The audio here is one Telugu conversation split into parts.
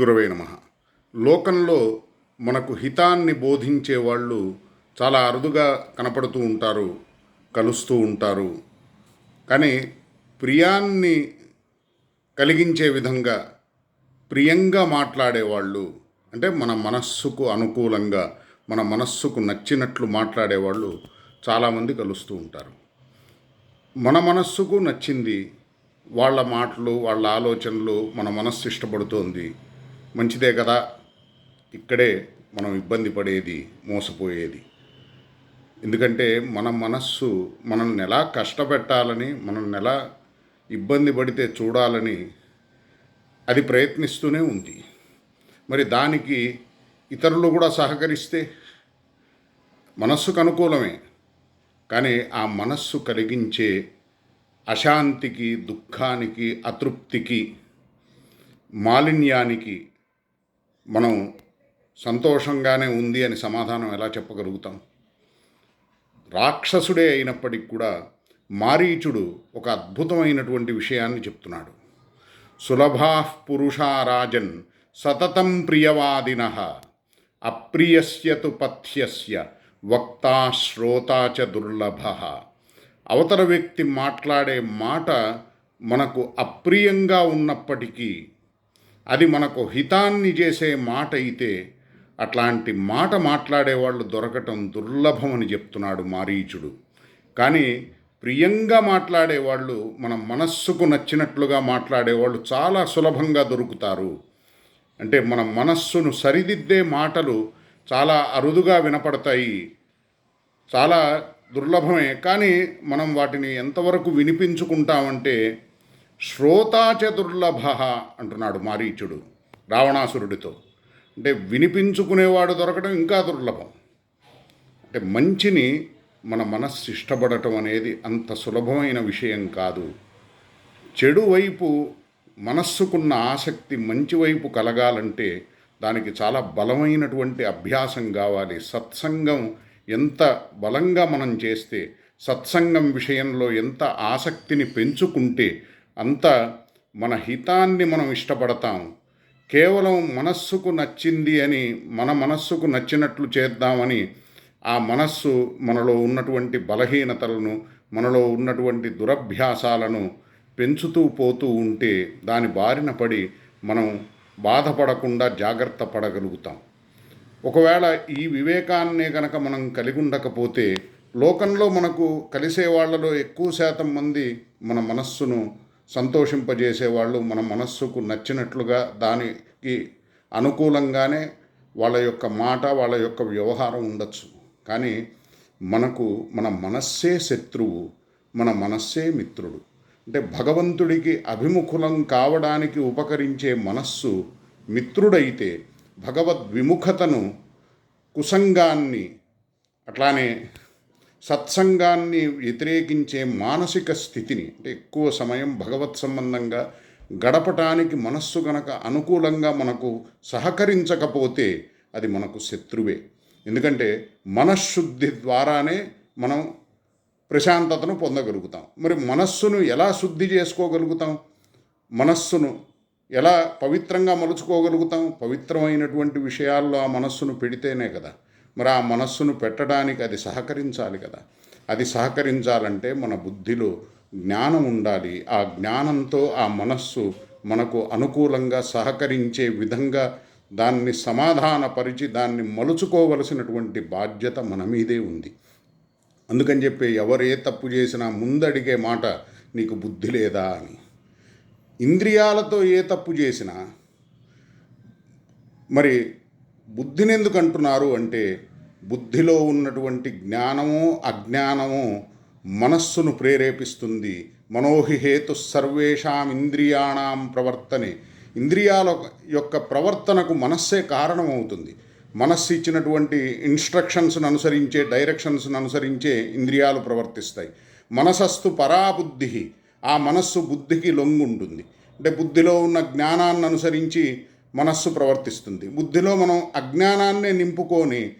గురవే నమ. లోకంలో మనకు హితాన్ని బోధించే వాళ్ళు చాలా అరుదుగా కనపడుతూ ఉంటారు కలుస్తూ ఉంటారు. కానీ ప్రియాన్ని కలిగించే విధంగా ప్రియంగా మాట్లాడేవాళ్ళు అంటే మన మనస్సుకు అనుకూలంగా మన మనస్సుకు నచ్చినట్లు మాట్లాడేవాళ్ళు చాలామంది కలుస్తూ ఉంటారు. మన మనస్సుకు నచ్చింది వాళ్ళ మాటలు వాళ్ళ ఆలోచనలు మన మనస్సు ఇష్టపడుతోంది. మంచిదే కదా. ఇక్కడే మనం ఇబ్బంది పడేది మోసపోయేది. ఎందుకంటే మన మనస్సు మనల్ని ఎలా కష్టపెట్టాలని మనల్ని ఎలా ఇబ్బంది పడితే చూడాలని అది ప్రయత్నిస్తూనే ఉంది. మరి దానికి ఇతరులు కూడా సహకరిస్తే మనస్సుకు అనుకూలమే. కానీ ఆ మనస్సు కలిగించే అశాంతికి దుఃఖానికి అతృప్తికి మాలిన్యానికి మనం సంతోషంగానే ఉంది అని సమాధానం ఎలా చెప్పగలుగుతాం? రాక్షసుడే అయినప్పటికి కూడా మారీచుడు ఒక అద్భుతమైనటువంటి విషయాన్ని చెప్తున్నాడు. సులభా పురుషారాజన్ సతతం ప్రియవాదిన అప్రియస్య తు పథ్యస్య వక్తా శ్రోతా చ దుర్లభ. అవతల వ్యక్తి మాట్లాడే మాట మనకు అప్రియంగా ఉన్నప్పటికీ అది మనకు హితాన్ని చేసే మాట అయితే అట్లాంటి మాట మాట్లాడేవాళ్ళు దొరకటం దుర్లభమని చెప్తున్నాడు మారీచుడు. కానీ ప్రియంగా మాట్లాడేవాళ్ళు మన మనస్సుకు నచ్చినట్లుగా మాట్లాడేవాళ్ళు చాలా సులభంగా దొరుకుతారు. అంటే మన మనస్సును సరిదిద్దే మాటలు చాలా అరుదుగా వినపడతాయి. చాలా దుర్లభమే. కానీ మనం వాటిని ఎంతవరకు వినిపించుకుంటామంటే శ్రోతాచ దుర్లభ అంటున్నాడు మారీచుడు రావణాసురుడితో. అంటే వినిపించుకునేవాడు దొరకడం ఇంకా దుర్లభం. అంటే మంచిని మన మనస్సు ఇష్టపడటం అనేది అంత సులభమైన విషయం కాదు. చెడు వైపు మనస్సుకున్న ఆసక్తి మంచి వైపు కలగాలంటే దానికి చాలా బలమైనటువంటి అభ్యాసం కావాలి. సత్సంగం ఎంత బలంగా మనం చేస్తే సత్సంగం విషయంలో ఎంత ఆసక్తిని పెంచుకుంటే అంత మన హితాన్ని మనం ఇష్టపడతాం. కేవలం మనస్సుకు నచ్చింది అని మన మనస్సుకు నచ్చినట్లు చేద్దామని ఆ మనస్సు మనలో ఉన్నటువంటి బలహీనతలను మనలో ఉన్నటువంటి దురభ్యాసాలను పెంచుతూ పోతూ ఉంటే దాని బారిన పడి మనం బాధపడకుండా జాగ్రత్త పడగలుగుతాం. ఒకవేళ ఈ వివేకాన్నే కనుక మనం కలిగి ఉండకపోతే లోకంలో మనకు కలిసే వాళ్ళలో ఎక్కువ శాతం మంది మన మనస్సును సంతోషింపజేసేవాళ్ళు మన మనస్సుకు నచ్చినట్లుగా దానికి అనుకూలంగానే వాళ్ళ యొక్క మాట వాళ్ళ యొక్క వ్యవహారం ఉండొచ్చు. కానీ మనకు మన మనస్సే శత్రువు మన మనస్సే మిత్రుడు. అంటే భగవంతుడికి అభిముఖులం కావడానికి ఉపకరించే మనస్సు మిత్రుడైతే భగవద్విముఖతను కుసంగాన్ని అట్లానే సత్సంగాన్ని వ్యతిరేకించే మానసిక స్థితిని అంటే ఎక్కువ సమయం భగవత్ సంబంధంగా గడపటానికి మనస్సు గనక అనుకూలంగా మనకు సహకరించకపోతే అది మనకు శత్రువే. ఎందుకంటే మనశ్శుద్ధి ద్వారానే మనం ప్రశాంతతను పొందగలుగుతాం. మరి మనస్సును ఎలా శుద్ధి చేసుకోగలుగుతాం? మనస్సును ఎలా పవిత్రంగా మలుచుకోగలుగుతాం? పవిత్రమైనటువంటి విషయాల్లో ఆ మనస్సును పెడితేనే కదా. మరి ఆ మనస్సును పెట్టడానికి అది సహకరించాలి కదా. అది సహకరించాలంటే మన బుద్ధిలో జ్ఞానం ఉండాలి. ఆ జ్ఞానంతో ఆ మనస్సు మనకు అనుకూలంగా సహకరించే విధంగా దాన్ని సమాధానపరిచి దాన్ని మలుచుకోవలసినటువంటి బాధ్యత మన మీదే ఉంది. అందుకని చెప్పి ఎవరు ఏ తప్పు చేసినా ముందడిగే మాట నీకు బుద్ధి లేదా అని. ఇంద్రియాలతో ఏ తప్పు చేసినా మరి బుద్ధిని ఎందుకు అంటున్నారు అంటే బుద్ధిలో ఉన్నటువంటి జ్ఞానము అజ్ఞానము మనస్సును ప్రేరేపిస్తుంది. మనోహి హేతు సర్వేషాం ఇంద్రియాణం ప్రవర్తనే. ఇంద్రియాల యొక్క ప్రవర్తనకు మనస్సే కారణమవుతుంది. మనస్సు ఇచ్చినటువంటి ఇన్స్ట్రక్షన్స్ను అనుసరించే డైరెక్షన్స్ను అనుసరించే ఇంద్రియాలు ప్రవర్తిస్తాయి. మనసస్తు పరాబుద్ధి ఆ మనస్సు బుద్ధికి లొంగుంటుంది. అంటే బుద్ధిలో ఉన్న జ్ఞానాన్ని అనుసరించి మనస్సు ప్రవర్తిస్తుంది. బుద్ధిలో మనం అజ్ఞానాన్నే నింపుకొని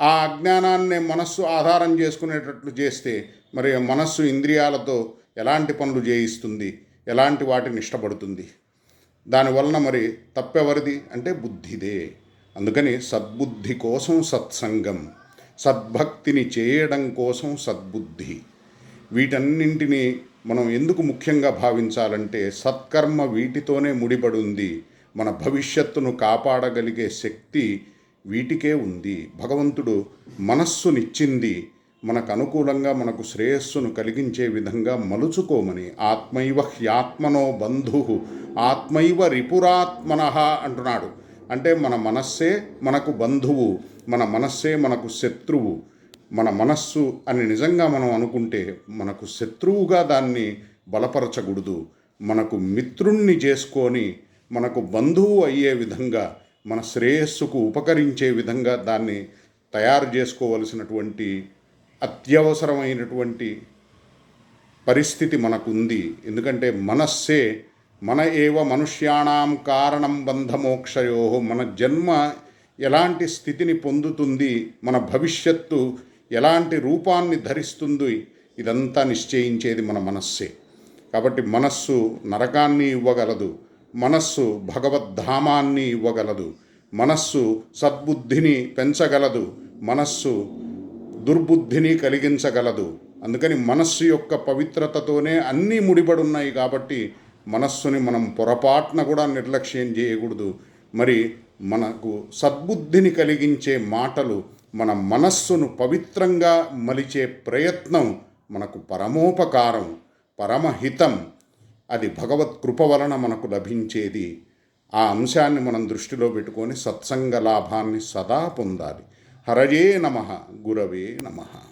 ఆ అజ్ఞానాన్నే మనస్సు ఆధారం చేసుకునేటట్లు చేస్తే మరి మనస్సు ఇంద్రియాలతో ఎలాంటి పనులు చేయిస్తుంది? ఎలాంటి వాటిని ఇష్టపడుతుంది? దానివలన మరి తప్పెవరిది? అంటే బుద్ధిదే. అందుకని సద్బుద్ధి కోసం సత్సంగం సద్భక్తిని చేయడం కోసం సద్బుద్ధి. వీటన్నింటినీ మనం ఎందుకు ముఖ్యంగా భావించాలంటే సత్కర్మ వీటితోనే ముడిపడి ఉంది మన భవిష్యత్తును కాపాడగలిగే శక్తి వీటికే ఉంది. భగవంతుడు మనస్సునిచ్చింది మనకు అనుకూలంగా మనకు శ్రేయస్సును కలిగించే విధంగా మలుచుకోమని ఆత్మైవ హ్యాత్మనో బంధు ఆత్మైవ రిపురాత్మన అంటున్నాడు. అంటే మన మనస్సే మనకు బంధువు మన మనస్సే మనకు శత్రువు. మన మనస్సు అని నిజంగా మనం అనుకుంటే మనకు శత్రువుగా దాన్ని బలపరచకూడదు. మనకు మిత్రుణ్ణి చేసుకొని మనకు బంధువు అయ్యే విధంగా మన శ్రేయస్సుకు ఉపకరించే విధంగా దాన్ని తయారు చేసుకోవలసినటువంటి అత్యవసరమైనటువంటి పరిస్థితి మనకుంది. ఎందుకంటే మనస్సే మన ఏవ మనుష్యాణం కారణం బంధమోక్షయో మన జన్మ ఎలాంటి స్థితిని పొందుతుంది మన భవిష్యత్తు ఎలాంటి రూపాన్ని ధరిస్తుంది ఇదంతా నిశ్చయించేది మన మనస్సే. కాబట్టి మనస్సు నరకాన్ని ఇవ్వగలదు. మనస్సు భగవద్ధామాన్ని ఇవ్వగలదు. మనస్సు సద్బుద్ధిని పెంచగలదు. మనస్సు దుర్బుద్ధిని కలిగించగలదు. అందుకని మనస్సు యొక్క పవిత్రతతోనే అన్నీ ముడిపడి ఉన్నాయి కాబట్టి మనస్సుని మనం పొరపాటున కూడా నిర్లక్ష్యం చేయకూడదు. మరి మనకు సద్బుద్ధిని కలిగించే మాటలు మన మనస్సును పవిత్రంగా మలిచే ప్రయత్నం మనకు పరమోపకారం పరమహితం అది భగవత్ కృప వలన మనకు లభించేది. ఆ అంశాన్ని మనం దృష్టిలో పెట్టుకొని సత్సంగ లాభాన్ని సదా పొందాలి. హరయే నమ గురవే నమః.